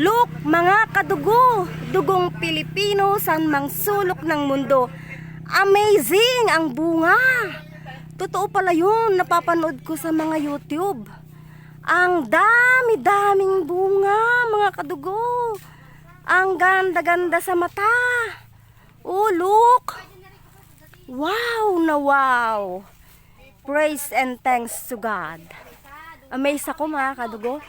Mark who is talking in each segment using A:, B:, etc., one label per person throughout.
A: Look, mga kadugo, dugong Pilipino sa mang sulok ng mundo. Amazing ang bunga. Totoo pala yun, napapanood ko sa mga YouTube. Ang dami-daming bunga, mga kadugo. Ang ganda-ganda sa mata. Oh, look. Wow na wow. Praise and thanks to God. Amazed ako mga kadugo.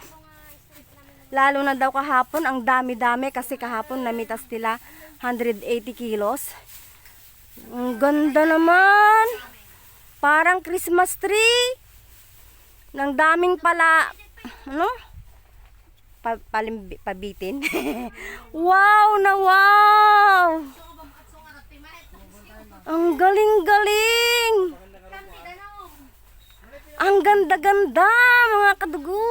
A: Lalo na daw kahapon, ang dami-dami kasi kahapon namitas nila 180 kilos. Ang ganda naman. Parang Christmas tree. Nang daming pala, ano? Pa, palimbi- pabitin. wow na wow! Ang galing-galing! Ang ganda-ganda, mga kadugo!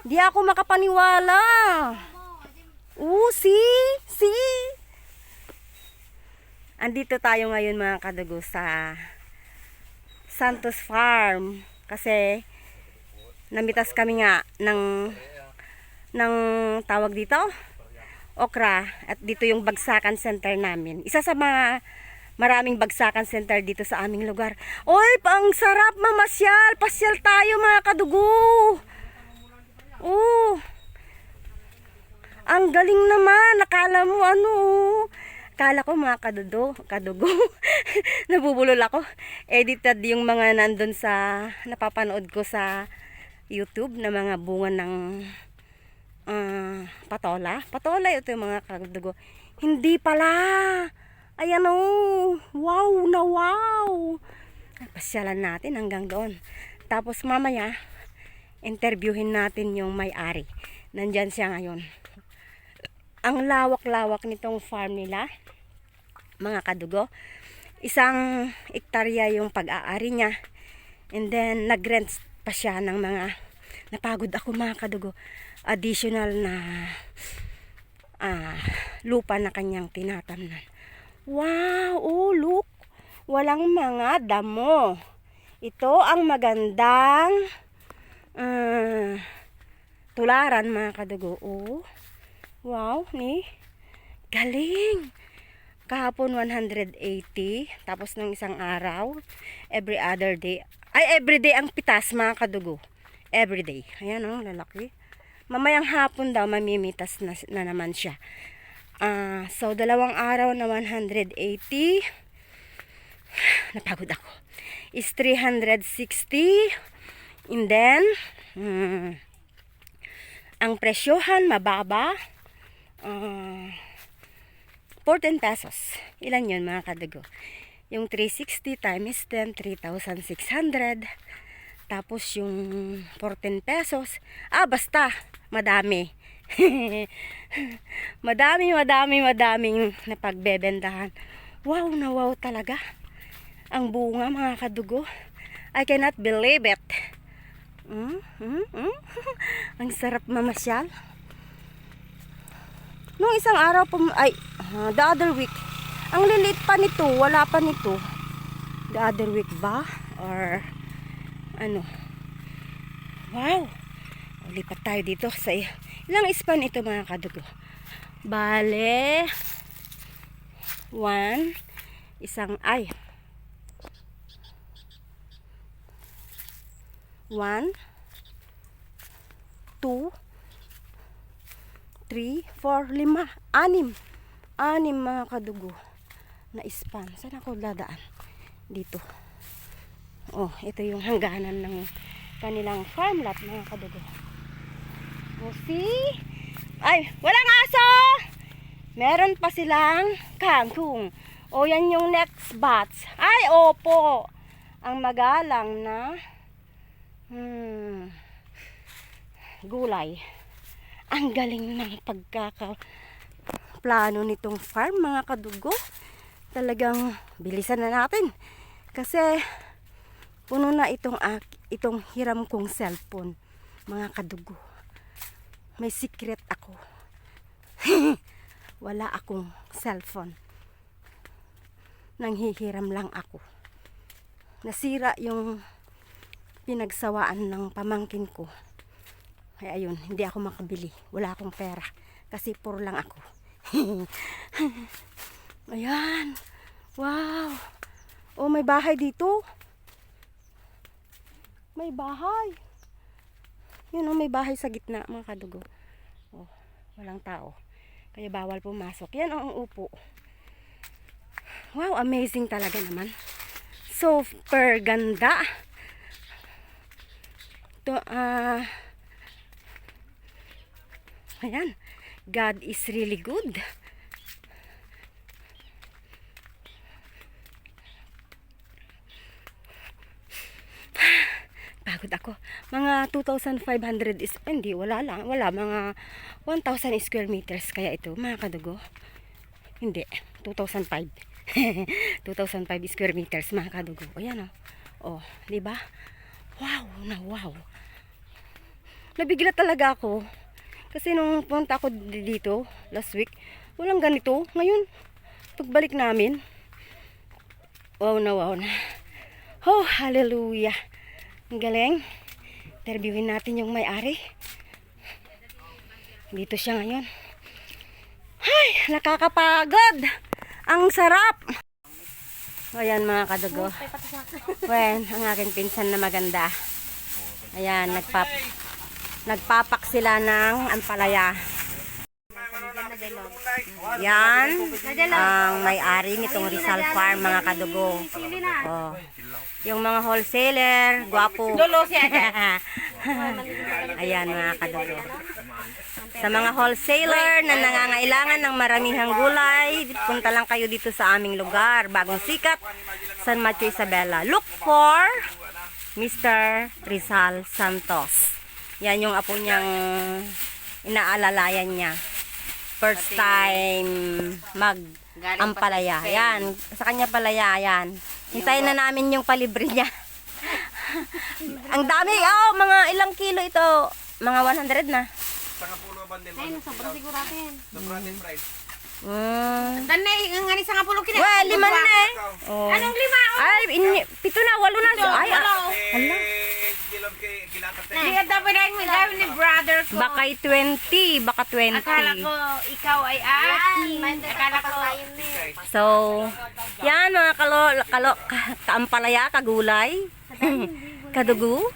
A: Di ako makapaniwala. Oo, see? See? Andito tayo ngayon mga kadugo sa Santos Farm. Kasi namitas kami nga ng ng tawag dito okra at dito yung bagsakan center namin. Isa sa mga maraming bagsakan center dito sa aming lugar. Oy, pang sarap mamasyal. Pasyal tayo mga kadugo. Oh. Ang galing naman. Nakala mo ano. Akala ko mga kadudo, kadugo. Nabubulol ako. Edited yung mga nandun sa napapanood ko sa YouTube na mga bunga ng ah, patola. Patola ito yung mga kadugo. Hindi pala. Ayan o. Wow na wow. Pasyalan natin hanggang doon. Tapos mamaya, interviewin natin yung may-ari. Nandyan siya ngayon. Ang lawak-lawak nitong farm nila, mga kadugo. Isang ektarya yung pag-aari niya. And then, nag-rent pa siya ng mga, napagod ako mga kadugo, additional na ah, lupa na kanyang tinatamnan. Wow! Oh, look! Walang mga damo. Ito ang magandang ah, tularan mga kadugo. Oh. Wow, ni. Galing. Kahapon 180, tapos ng isang araw, every other day. Ay, every day ang pitas mga kadugo. Every day. Ayan oh, lalaki. Mamayang hapon daw mamimitas na, na naman siya. Ah, so dalawang araw na 180. Napagod ako. Is 360. And then, hmm, ang presyohan mababa. Ah, 14 pesos. Ilan yun mga kadugo? Yung 360 times 10, 3,600. Tapos yung 14 pesos. Ah, basta. Madami. madami, madami, madaming napagbebentahan. Wow na wow talaga. Ang bunga mga kadugo. I cannot believe it. Mm, mm, mm. Ang sarap mamasyal. Nung isang araw po, ay, ah, the other week, ang lilit pa nito, wala pa nito. The other week ba? Or, ano? Wow! Lipat tayo dito sa, ilang span ito mga kadugo? Bale, one, isang, ay, one, two, three, four, lima, anim. Anim mga kadugo na span. Saan ako dadaan? Dito. Oh, ito yung hangganan ng kanilang farm lot mga kadugo. Oh, see? Ay, walang aso! Meron pa silang kangkong. O, yan yung next batch. Ay, opo! Ang magalang na hmm, gulay. Ang galing ng pagkaka plano nitong farm mga kadugo. Talagang bilisan na natin. Kasi puno na itong itong hiram kong cellphone mga kadugo. May secret ako. Wala akong cellphone. Nanghihiram lang ako. Nasira yung pinagsawaan ng pamangkin ko. Kaya ayun, hindi ako makabili. Wala akong pera. Kasi poor lang ako. Ayan. Wow. Oh, may bahay dito. May bahay. Yun oh, may bahay sa gitna, mga kadugo. Oh, walang tao. Kaya bawal pumasok. Yan oh, ang upo. Wow, amazing talaga naman. Super ganda. To, ah, ayan. God is really good. Pagod ako. Mga 2,500 is, hindi, wala lang. Wala, mga 1,000 square meters. Kaya ito, mga kadugo. Hindi, 2,005. 2,005 square meters, mga kadugo. O yan, o. Oh, di ba? Wow, na wow. Nabigla talaga ako. Kasi nung punta ako dito, last week, walang ganito. Ngayon, pagbalik namin, wow na wow na. Oh, hallelujah. Ang galing. Interviewin natin yung may-ari. Dito siya ngayon. Ay, nakakapagod. Ang sarap. Ayan mga kadugo. Wen, ang aking pinsan na maganda. Ayan, nagpap nagpapak sila ng ampalaya. Yan ang may-ari nitong Rizal Farm mga kadugo. Oh. Yung mga wholesaler, gwapo. Ayan mga kadugo. Sa mga wholesaler na nangangailangan ng maramihang gulay, punta lang kayo dito sa aming lugar, Bagong Sikat, San Mateo Isabela. Look for Mr. Rizal Santos. Yan yung apo niyang inaalalayan niya. First time mag ampalaya. Yan, sa kanya palaya, yan. Hintayin na namin yung palibre niya. Ang dami, oh, mga ilang kilo ito. Mga 100 na.
B: Saka pulo bandel.
C: Ay, sobrang siguratin.
B: Sobrang din price.
A: Mm.
C: Tanay, ang nga ni sa kapulo kina.
A: Well, lima na eh. Oh.
C: Anong lima?
A: Ay, ini, pito na, walo na. Ay, ah, hala.
B: Eh, gilog kay gilatat eh.
C: Hindi dapat ay magawin ni brother ko.
A: Baka 20, baka 20.
C: Akala ko ikaw ay akin. Akala ko.
A: So, yan mga kalo, kalo, ka- kaampalaya, kagulay, kadugo.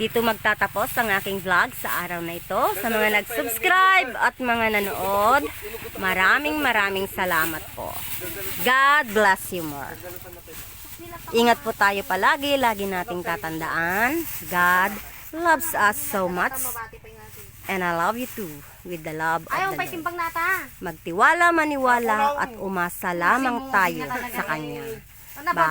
A: Dito magtatapos ang aking vlog sa araw na ito. Sa mga nag-subscribe at mga nanood, maraming maraming salamat po. God bless you more. Ingat po tayo palagi, lagi nating tatandaan. God loves us so much. And I love you too with the love of
C: Ayaw
A: the
C: pa
A: Lord. Magtiwala, maniwala at umasa lamang tayo sa Kanya.
C: Ano ba?